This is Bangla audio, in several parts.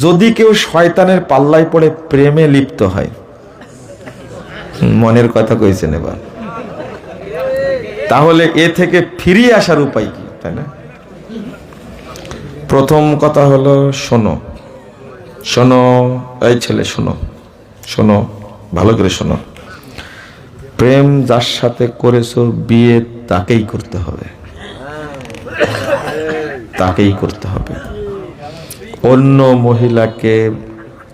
যদি কেউ শয়তানের পাল্লায় পড়ে প্রেমে লিপ্ত হয়। মনের কথা কইছেন এবার। তাহলে এ থেকে ফিরিয়ে আসার উপায় কি, তাই না? প্রথম কথা হলো, শোনো। শোনো, এই ছেলে, শোনো। শোনো, ভালো করে শোনো। প্রেম যার সাথে করেছ, বিয়ে তাকেই করতে হবে। তাকেই করতে হবে। অন্য মহিলাকে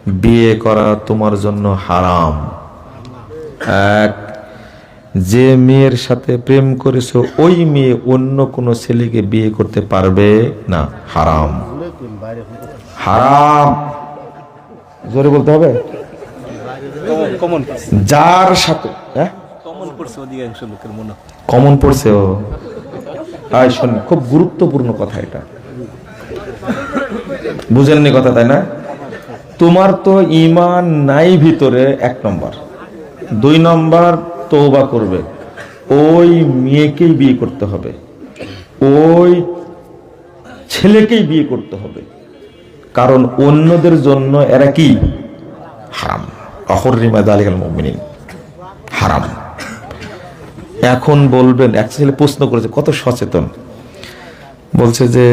বিয়ে করা তোমার জন্য হারাম। এক যে মেয়ের সাথে প্রেম করেছ ওই মেয়ে অন্য কোনো ছেলেকে বিয়ে করতে পারবে না। হারাম। হারাম। জোরে বলতে হবে? যার সাথে হ্যাঁ? কমন পড়ছে ও। আয় শোন খুব গুরুত্বপূর্ণ কথা এটা। বুঝেননি কথা, তাই না? তোমার তো ইমান নাই ভিতরে এক নম্বর। দুই নম্বর তৌবা করবে। ওই মেয়েকেই বিয়ে করতে হবে। ওই ছেলেকেই বিয়ে করতে হবে। কারণ অন্যদের জন্য এরা কি? হারাম। অহরিমা দালিকাল মুমিনিন। হারাম। এখন বলবেন এক ছেলে প্রশ্ন করেছে, কত সচেতন? বলছে যে,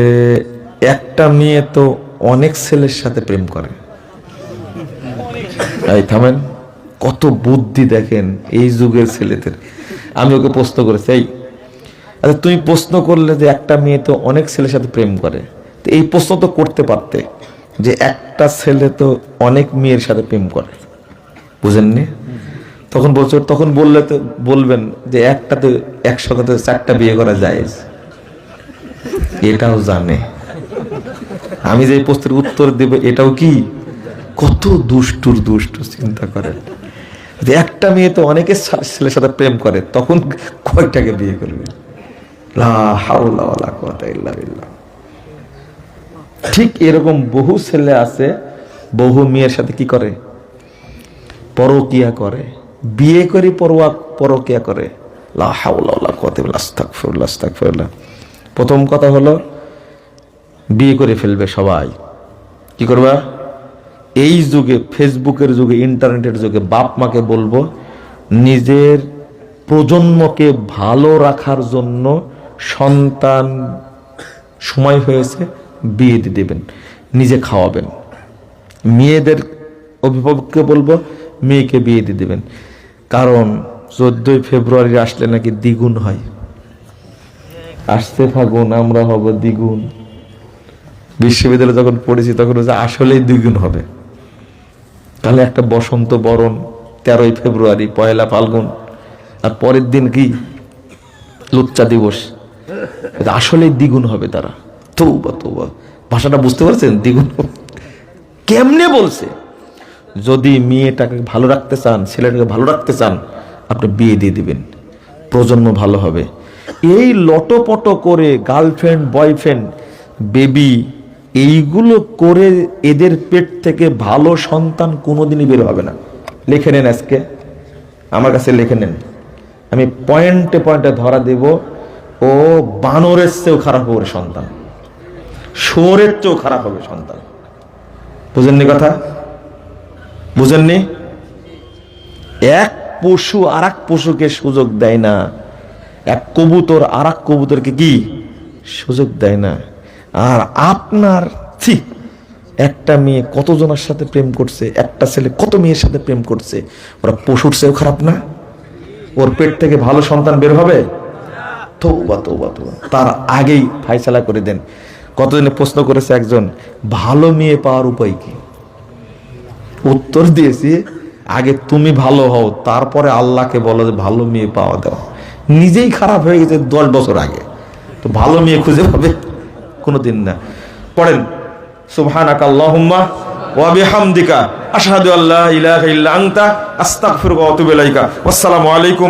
একটা মেয়ে তো অনেক ছেলের সাথে প্রেম করে। এই থামেন, কত বুদ্ধি দেখেন এই যুগের ছেলেদের। আমি ওকে প্রশ্ন করেছি, এই আচ্ছা তুমি প্রশ্ন করলে যে একটা মেয়ে তো অনেক ছেলের সাথে প্রেম করে, তো এই প্রশ্ন তো করতে পারতে যে একটা ছেলে তো অনেক মেয়ের সাথে প্রেম করে। বুঝেননি? তখন বলছো, তখন বললে তো বলবেন যে একটা তো একসাথে তো চারটা বিয়ে করা যায়। এটাও জানে। আমি যে প্রশ্নের উত্তর দেব, এটাও কি? কত দুষ্টুর দুষ্টু চিন্তা করেন একটা মেয়ে তো অনেকে ছেলের সাথে প্রেম করে, তখন কয়টাকে বিয়ে করবে। ঠিক এরকম বহু ছেলে আছে, বহু মেয়ের সাথে কি করে? পরকিয়া করে। বিয়ে করে পরোয়া, পরকিয়া করে। লা হাওলা ওয়ালা কুওয়াতা ইল্লা, আস্তাগফিরুল্লাহ আস্তাগফিরুল্লাহ। প্রথম কথা হলো বিয়ে করে ফেলবে সবাই। কি করবা? এই যুগে, ফেসবুকের যুগে, ইন্টারনেটের যুগে বাপ মাকে বলব, নিজের প্রজন্মকে ভালো রাখার জন্য সন্তান সময় হয়েছে, বিয়ে দিয়ে দেবেন, নিজে খাওয়াবেন। মেয়েদের অভিভাবককে বলব, মেয়েকে বিয়ে দিয়ে দেবেন। কারণ চোদ্দই ফেব্রুয়ারি আসলে নাকি দ্বিগুণ হয়। আসতে ফাগুন আমরা হব দ্বিগুণ। বিশ্ববিদ্যালয়ে যখন পড়েছি, তখন হচ্ছে আসলেই দ্বিগুণ হবে। তাহলে একটা বসন্ত বরণ, তেরোই ফেব্রুয়ারি, পয়লা ফাল্গুন, আর পরের দিন কি? লুচ্চা দিবস। এটা আসলেই দ্বিগুণ হবে তারা। তৌবা তৌবা। ভাষাটা বুঝতে পারছেন? দ্বিগুণ কেমনে বলছে? যদি মেয়েটাকে ভালো রাখতে চান, ছেলেটাকে ভালো রাখতে চান, আপনি বিয়ে দিয়ে দিবেন। প্রজন্ম ভালো হবে। এই লটোপটো করে গার্লফ্রেন্ড, বয়ফ্রেন্ড, বেবি এইগুলো করে এদের পেট থেকে ভালো সন্তান কোনোদিনই বের হবে না। লিখে নেন আজকে। আমার কাছে লিখে নেন। আমি পয়েন্টে পয়েন্টে ধরা দেব, ও বানরের চেয়েও খারাপ হবে সন্তান। শোরের চেয়েও খারাপ হবে সন্তান। বুঝেননি কথা? বুঝেননি? এক পশু আর পশুকে সুযোগ দেয় না। এক কবুতর আর কবুতরকে কি? সুযোগ দেয় না। আর আপনার, ছি, একটা মেয়ে কতজনের সাথে প্রেম করছে, একটা ছেলে কত মেয়ের সাথে প্রেম করছে? ওরা পশুর চেয়েও খারাপ না? ওর পেট থেকে ভালো সন্তান বের হবে? তৌবা তৌবা তৌবা। তার আগেই ফাইসালা করে দেন। কতদিনে প্রশ্ন করেছে একজন, ভালো মেয়ে পাওয়ার উপায় কি? উত্তর দিয়েছি, আগে তুমি ভালো হও, তারপরে আল্লাহকে বলো যে ভালো মেয়ে পাওয়া দাও। নিজেই খারাপ হয়ে গেছে দশ বছর আগে। তো ভালো মেয়ে খুঁজে পাবে? কোনোদিন না। পড়েন সুবহানাকা আল্লাহুম্মা ইলাইকা। আসসালামু আলাইকুম।